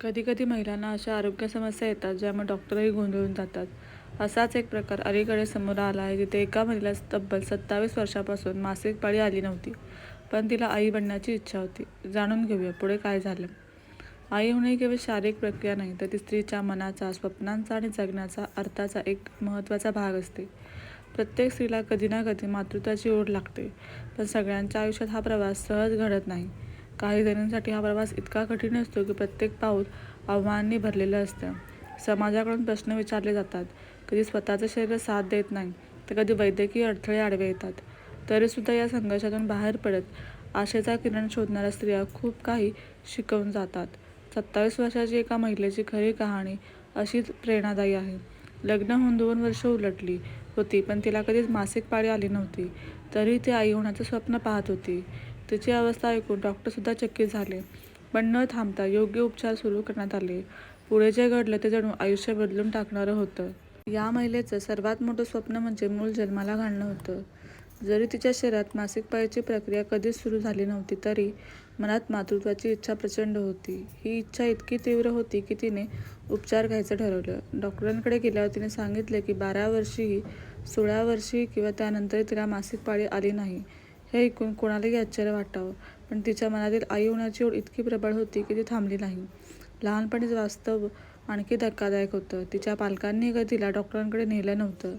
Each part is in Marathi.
कधीकधी महिलांना अशा आरोग्य समस्या येतात ज्यामुळे डॉक्टरही गोंधळून जातात. असाच एक प्रकार अलीकडे समोर आला आहे जिथे एका महिला तब्बल सत्तावीस वर्षापासून मासिक पाळी आली नव्हती पण तिला आई बनण्याची इच्छा होती. जाणून घेऊया पुढे काय झालं? आई होणे केवळ शारीरिक प्रक्रिया नाही तर ती स्त्रीच्या मनाचा स्वप्नांचा आणि जगण्याचा अर्थाचा एक महत्त्वाचा भाग असते. प्रत्येक स्त्रीला कधी ना कधी मातृत्वाची ओढ लागते पण सगळ्यांच्या आयुष्यात हा प्रवास सहज घडत नाही. काही जणींसाठी हा प्रवास इतका कठीण असतो की प्रत्येक पाऊल आव्हानांनी भरलेलं असतं. समाजाकडून प्रश्न विचारले जातात. कधी स्वतःचं शरीर साथ देत नाही तर कधी वैद्यकीय अडथळे आडवे येतात. तरीसुद्धा या संघर्षातून बाहेर पडत आशेचा किरण शोधणाऱ्या स्त्रिया खूप काही शिकवून जातात. सत्तावीस वर्षाची एका महिलेची खरी कहाणी अशीच प्रेरणादायी आहे. लग्न होऊन दोन वर्ष उलटली होती पण तिला कधीच मासिक पाळी आली नव्हती. तरी ती आई होण्याचं स्वप्न पाहत होती. तिची अवस्था ऐकून डॉक्टरसुद्धा चकित झाले. पण न थांबता योग्य उपचार सुरू करण्यात आले. पुढे जे घडलं ते जणू आयुष्य बदलून टाकणारं होतं. या महिलेचं सर्वात मोठं स्वप्न म्हणजे मूल जन्माला घालणं होतं. जरी तिच्या शरीरात मासिक पाळीची प्रक्रिया कधीच सुरू झाली नव्हती तरी मनात मातृत्वाची इच्छा प्रचंड होती. ही इच्छा इतकी तीव्र होती की तिने उपचार घ्यायचं ठरवलं. डॉक्टरांकडे गेल्यावर तिने सांगितले की बारा वर्षीही सोळा वर्षी किंवा त्यानंतर तिला मासिक पाळी आली नाही. हे ऐकून कोणालाही आश्चर्य वाटावं. पण तिच्या मनातील आई होण्याची ओढ इतकी प्रबळ होती की ती थांबली नाही. लहानपणीच वास्तव आणखी धक्कादायक होतं. तिच्या पालकांनी कधी तिला डॉक्टरांकडे नेलं नव्हतं.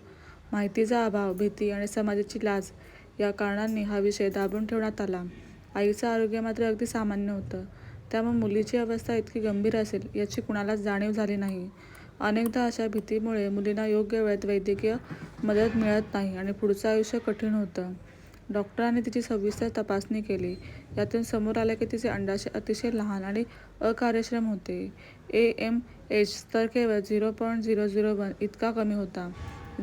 माहितीचा अभाव भीती आणि समाजाची लाज या कारणांनी हा विषय दाबून ठेवण्यात आला. आईचं आरोग्य मात्र अगदी सामान्य होतं. त्यामुळे मुलीची अवस्था इतकी गंभीर असेल याची कुणालाच जाणीव झाली नाही. अनेकदा अशा भीतीमुळे मुलींना योग्य वेळेत वैद्यकीय मदत मिळत नाही आणि पुढचं आयुष्य कठीण होतं. डॉक्टरांनी तिची सविस्तर तपासणी केली. यातून समोर आले की तिचे अंडाशय अतिशय लहान आणि अकार्यक्षम होते. ए एम एच स्तर केवळ zero point zero zero one इतका कमी होता.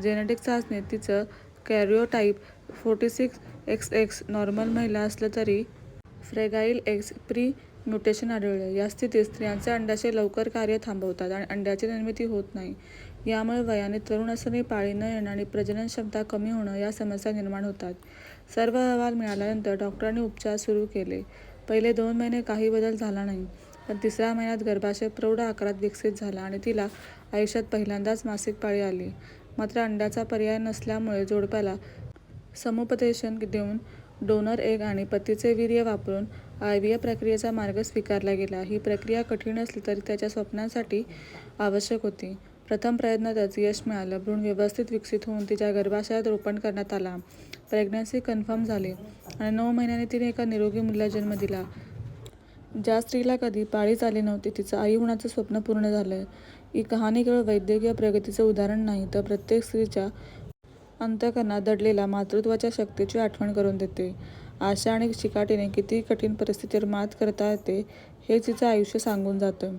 जेनेटिक चाचणीत तिचं karyotype forty six X X normal महिला असलं तरी फ्रेगाईल एक्स प्री म्युटेशन आढळलं. या स्थितीत स्त्रियांचे अंडाशय लवकर कार्य थांबवतात आणि अंड्याची निर्मिती होत नाही. यामुळे वयाने तरुण असणे पाळी न येणं आणि प्रजनन क्षमता कमी होणं या समस्या निर्माण होतात. सर्व अहवाल मिळाल्यानंतर डॉक्टरांनी उपचार सुरू केले. पहिले दोन महिने काही बदल झाला नाही पण तिसऱ्या महिन्यात गर्भाशय प्रौढ आकारात विकसित झाला आणि तिला आयुष्यात पहिल्यांदाच मासिक पाळी आली. मात्र अंड्याचा पर्याय नसल्यामुळे जोडप्याला समुपदेशन देऊन डोनर एग आणि पतीचे वीर्य वापरून आय व्ही प्रक्रियेचा मार्ग स्वीकारला गेला. ही प्रक्रिया कठीण असली तरी त्याच्या स्वप्नांसाठी आवश्यक होती. प्रथम प्रयत्नातच यश मिळालं. भ्रूण व्यवस्थित विकसित होऊन तिच्या गर्भाशयात रोपण करण्यात आला. प्रेग्नन्सी कन्फर्म झाली आणि नऊ महिन्याने तिने एका निरोगी मुलीला जन्म दिला. ज्या स्त्रीला कधी पाळीच आली नव्हती तिचं आई होण्याचं स्वप्न पूर्ण झालं ही कहाणी केवळ वैद्यकीय प्रगतीचं उदाहरण नाही तर प्रत्येक स्त्रीच्या अंतकरणात दडलेल्या मातृत्वाच्या शक्तीची आठवण करून देते. आशा आणि चिकाटीने किती कठीण परिस्थितीवर मात करता येते हे तिचं आयुष्य सांगून जातं.